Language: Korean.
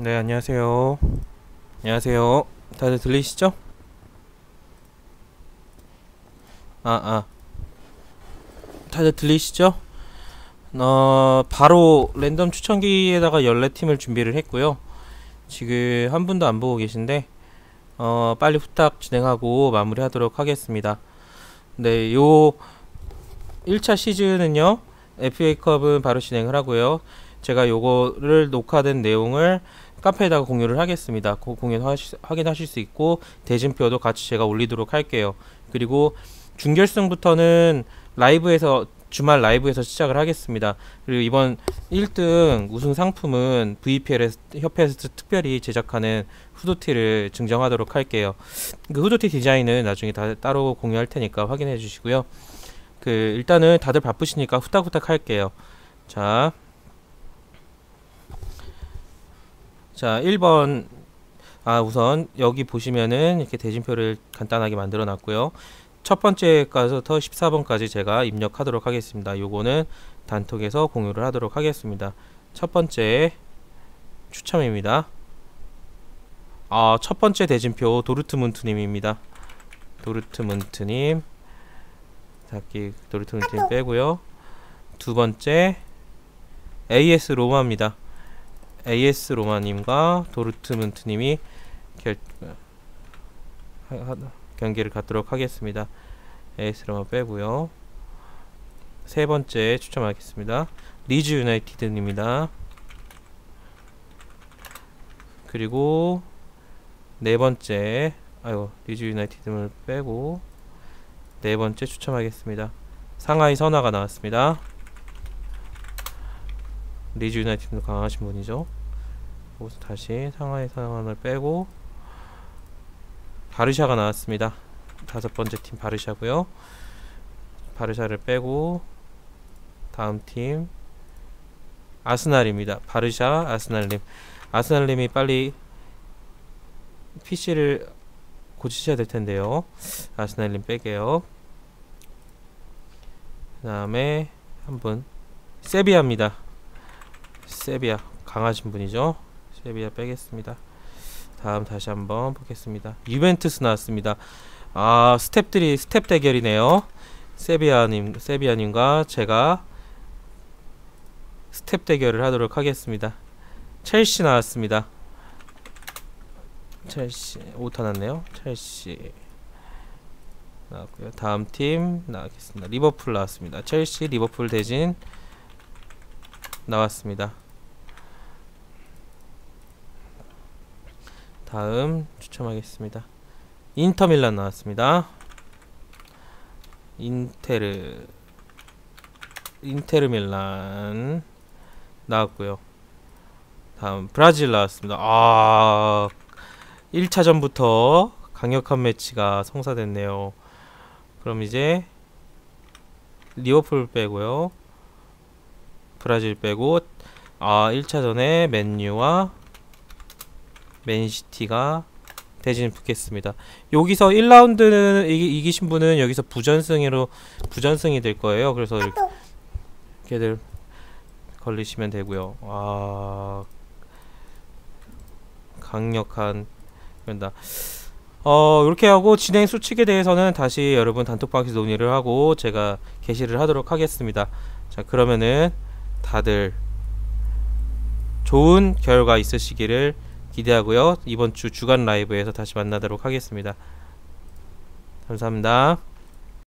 네, 안녕하세요. 안녕하세요. 다들 들리시죠? 아, 아. 다들 들리시죠? 어, 바로 랜덤 추천기에다가 14팀을 준비를 했고요. 지금 한 분도 안 보고 계신데, 어, 빨리 후딱 진행하고 마무리하도록 하겠습니다. 네, 요 1차 시즌은요, FA컵은 바로 진행을 하고요. 제가 요거를 녹화된 내용을 카페에다가 공유를 하겠습니다. 고, 공유 확인하실 수 있고 대진표도 같이 제가 올리도록 할게요. 그리고 준결승부터는 라이브에서 주말 라이브에서 시작을 하겠습니다. 그리고 이번 1등 우승 상품은 VPL 협회에서 특별히 제작하는 후드티를 증정하도록 할게요. 그 후드티 디자인은 나중에 다 따로 공유할 테니까 확인해 주시고요. 그 일단은 다들 바쁘시니까 후딱후딱 할게요. 자, 자 1번 아 우선 여기 보시면은 이렇게 대진표를 간단하게 만들어 놨고요. 첫 번째까지부터 14번까지 제가 입력하도록 하겠습니다. 요거는 단톡에서 공유를 하도록 하겠습니다. 첫 번째 추첨입니다. 아, 첫 번째 대진표 도르트문트 님입니다. 도르트문트님 자기 도르트문트 님 빼고요. 두 번째 AS 로마입니다. AS 로마님과 도르트문트님이 결, 하, 경기를 갖도록 하겠습니다. AS 로마 빼고요. 세 번째 추첨하겠습니다. 리즈 유나이티드입니다. 그리고 네 번째 아유 리즈 유나이티드를 빼고 네 번째 추첨하겠습니다. 상하이 선화가 나왔습니다. 리즈 유나이티드 강하신 분이죠. 여기서 다시 상하이 선화를 빼고 바르샤가 나왔습니다. 다섯 번째 팀 바르샤고요. 바르샤를 빼고 다음 팀 아스날입니다. 바르샤 아스날님. 아스날님이 빨리 PC를 고치셔야 될 텐데요. 아스날님 빼게요. 그 다음에 한 분 세비야입니다. 세비야 강하신 분이죠. 세비야 빼겠습니다. 다음 다시 한번 보겠습니다. 유벤투스 나왔습니다. 아 스텝들이 스텝 대결이네요. 세비야님 세비야님과 제가 스텝 대결을 하도록 하겠습니다. 첼시 나왔습니다. 첼시 오타 났네요. 첼시 나왔고요. 다음 팀 나가겠습니다. 리버풀 나왔습니다. 첼시 리버풀 대진 나왔습니다. 다음 추첨하겠습니다. 인터밀란 나왔습니다. 인테르 인테르 밀란 나왔고요. 다음 브라질 나왔습니다. 아 1차전부터 강력한 매치가 성사됐네요. 그럼 이제 리버풀 빼고요. 브라질 빼고 아 1차전에 맨유와 맨시티가 대진 붙겠습니다. 여기서 1라운드는 이기, 이기신 분은 여기서 부전승으로 부전승이 될 거예요. 그래서 이렇게들 걸리시면 되고요. 아 강력한 된다. 어 이렇게 하고 진행 수칙에 대해서는 다시 여러분 단톡방에서 논의를 하고 제가 게시를 하도록 하겠습니다. 자 그러면은 다들 좋은 결과 있으시기를 기대하고요. 이번 주 주간 라이브에서 다시 만나도록 하겠습니다. 감사합니다.